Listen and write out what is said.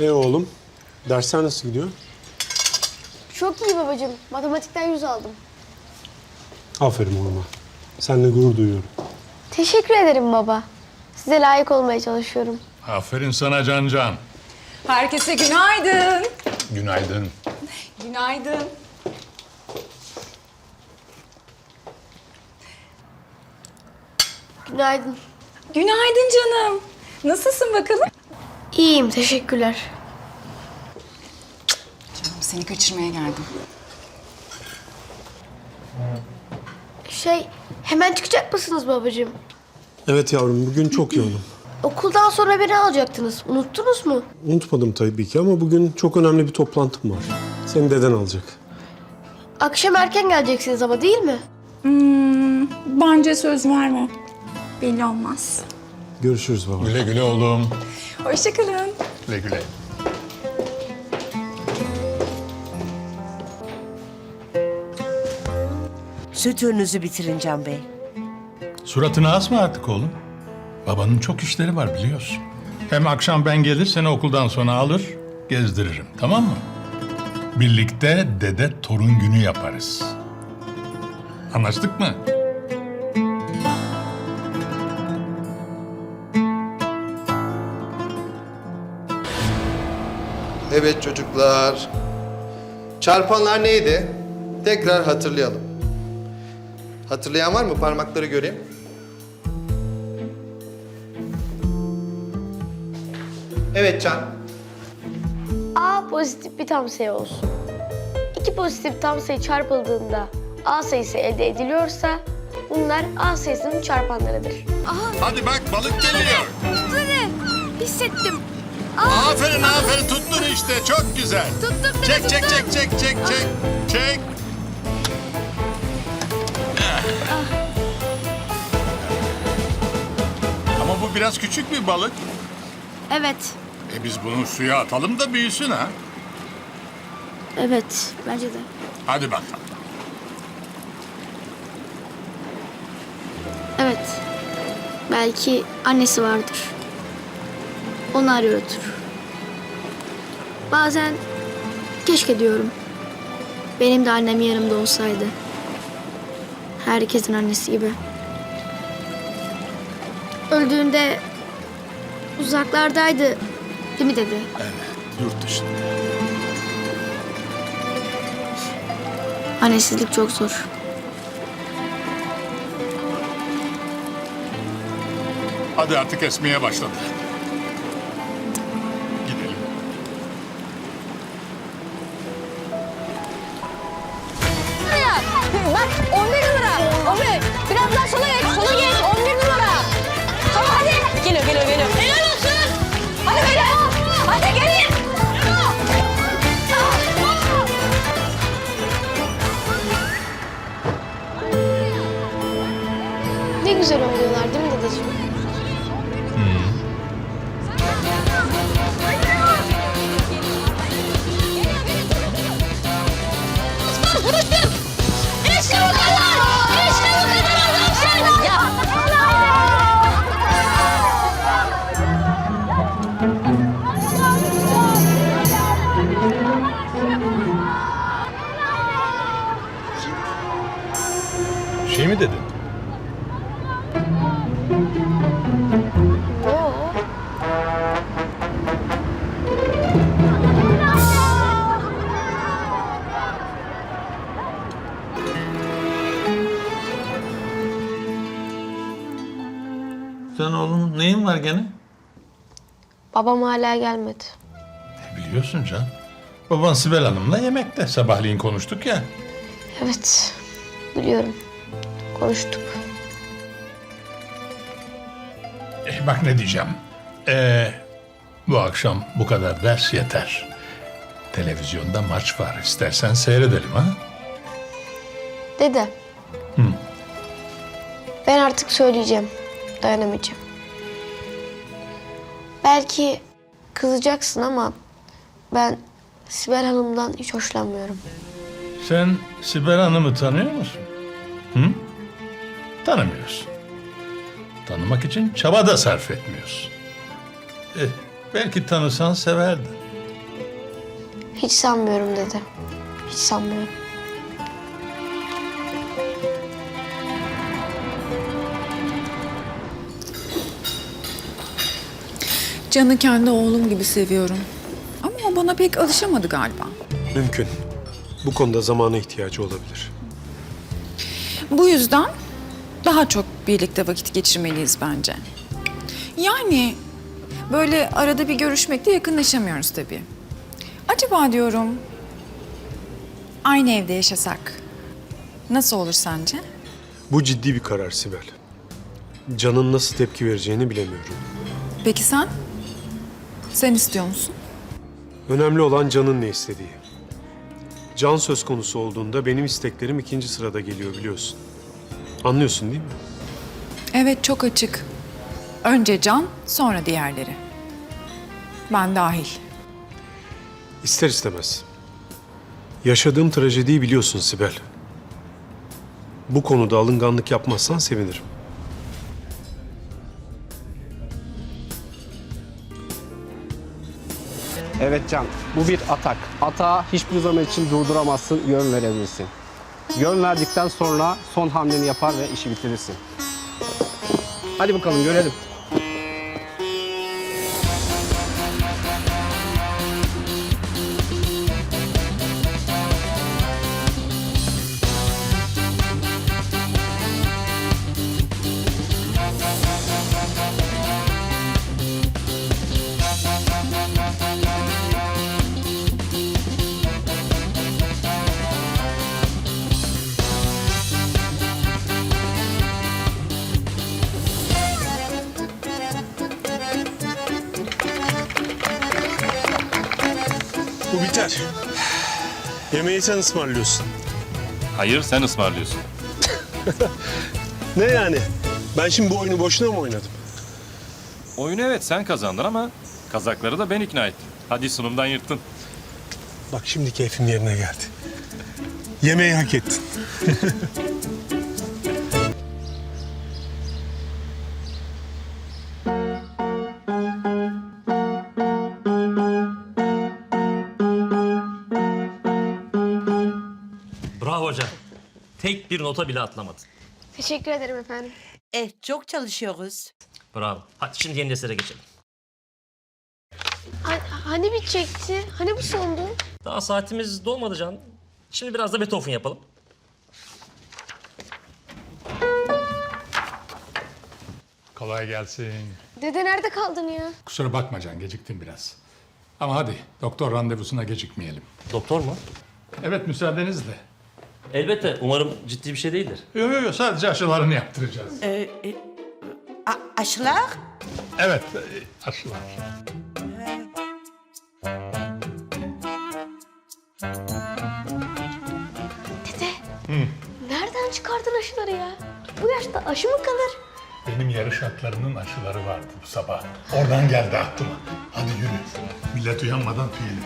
E oğlum, dersler nasıl gidiyor? Çok iyi babacığım. Matematikten yüz aldım. Aferin oğluma. Seninle gurur duyuyorum. Teşekkür ederim baba. Size layık olmaya çalışıyorum. Aferin sana Can Can. Herkese günaydın. Günaydın. Günaydın. Günaydın. Günaydın canım. Nasılsın bakalım? İyiyim, teşekkürler. Canım seni kaçırmaya geldim. Şey, hemen çıkacak mısınız babacığım? Evet yavrum, bugün çok yoğunum. Okuldan sonra beni alacaktınız. Unuttunuz mu? Unutmadım tabii ki ama bugün çok önemli bir toplantım var. Seni deden alacak. Akşam erken geleceksiniz ama değil mi? Hmm, bence söz verme. Belli olmaz. Görüşürüz baba. Güle güle oğlum. Hoşçakalın. Güle güle. Süt ürününüzü bitirin Can Bey. Suratını asma artık oğlum. Babanın çok işleri var biliyorsun. Hem akşam ben gelir seni okuldan sonra alır, gezdiririm. Tamam mı? Birlikte dede torun günü yaparız. Anlaştık mı? Evet çocuklar. Çarpanlar neydi? Tekrar hatırlayalım. Hatırlayan var mı? Parmakları göreyim. Evet Can. A pozitif bir tam sayı olsun. İki pozitif tam sayı çarpıldığında A sayısı elde ediliyorsa bunlar A sayısının çarpanlarıdır. Hadi bak balık geliyor. Hissettim. Aferin aferin tuttun işte çok güzel. Tuttum Çek çek çek çek çek çek. Çek. Ama bu biraz küçük bir balık. Evet. E biz bunu suya atalım da büyüsün ha. Evet, bence de. Hadi bakalım. Evet. Belki annesi vardır. Onu arıyordur. Bazen keşke diyorum. Benim de annem yanımda olsaydı. Herkesin annesi gibi. Öldüğünde uzaklardaydı. Değil mi dedi? Evet yurt dışında. Annesizlik çok zor. Hadi artık esmeye başladı. Şey mi dedin? Sen oğlum neyin var gene? Babam hala gelmedi. E, biliyorsun Can. Baban Sibel Hanım'la yemekte. Sabahleyin konuştuk ya. Evet, biliyorum. Konuştuk. Eh, bak ne diyeceğim. Ee, bu akşam bu kadar ders yeter. Televizyonda maç var. İstersen seyredelim ha? Dede. Ben artık söyleyeceğim. Dayanamayacağım. Belki kızacaksın ama ben Sibel Hanım'dan hiç hoşlanmıyorum. Sen Sibel Hanım'ı tanıyor musun? Hı? Tanımıyorsun. Tanımak için çaba da sarf etmiyorsun. Eh, belki tanısan severdin. Hiç sanmıyorum dedi. Hiç sanmıyorum. Can'ı kendi oğlum gibi seviyorum. Ama o bana pek alışamadı galiba. Mümkün. Bu konuda zamana ihtiyacı olabilir. Bu yüzden daha çok birlikte vakit geçirmeliyiz bence. Yani böyle arada bir görüşmekte yakınlaşamıyoruz tabii. Acaba diyorum aynı evde yaşasak nasıl olur sence? Bu ciddi bir karar Sibel. Can'ın nasıl tepki vereceğini bilemiyorum. Peki sen? Sen istiyor musun? Önemli olan Can'ın ne istediği. Can söz konusu olduğunda benim isteklerim ikinci sırada geliyor biliyorsun. Anlıyorsun değil mi? Evet çok açık. Önce Can, sonra diğerleri. Ben dahil. İster istemez. Yaşadığım trajediyi biliyorsun Sibel. Bu konuda alınganlık yapmazsan sevinirim. Evet Can, bu bir atak. Atağı hiçbir zaman için durduramazsın, yön verebilirsin. Yön verdikten sonra son hamleni yapar ve işi bitirirsin. Hadi bakalım görelim. Bu biter. Yemeği sen ısmarlıyorsun. Hayır sen ısmarlıyorsun. Ne yani? Ben şimdi bu oyunu boşuna mı oynadım? Oyunu evet sen kazandın ama kazakları da ben ikna ettim. Hadi sunumdan yırttın. Bak şimdi keyfim yerine geldi. Yemeği hak ettin. Tek bir nota bile atlamadın. Teşekkür ederim efendim. Eh çok çalışıyoruz. Bravo. Hadi şimdi yeni derslere geçelim. Ha- hani bitecekti? Hani bu sondu? Daha saatimiz dolmadı Can. Şimdi biraz da Beethoven yapalım. Kolay gelsin. Dede nerede kaldın ya? Kusura bakma Can geciktim biraz. Ama hadi doktor randevusuna gecikmeyelim. Doktor mu? Evet müsaadenizle. Elbette. Umarım ciddi bir şey değildir. Yok yok yo, sadece aşılarını yaptıracağız. Ee, e, a- aşılar? Evet e, aşılar. Dede. Nereden çıkardın aşıları ya? Bu yaşta aşı mı kalır? Benim yarış atlarının aşıları vardı bu sabah. Oradan geldi aklıma. Hadi yürü. Millet uyanmadan tüyelim.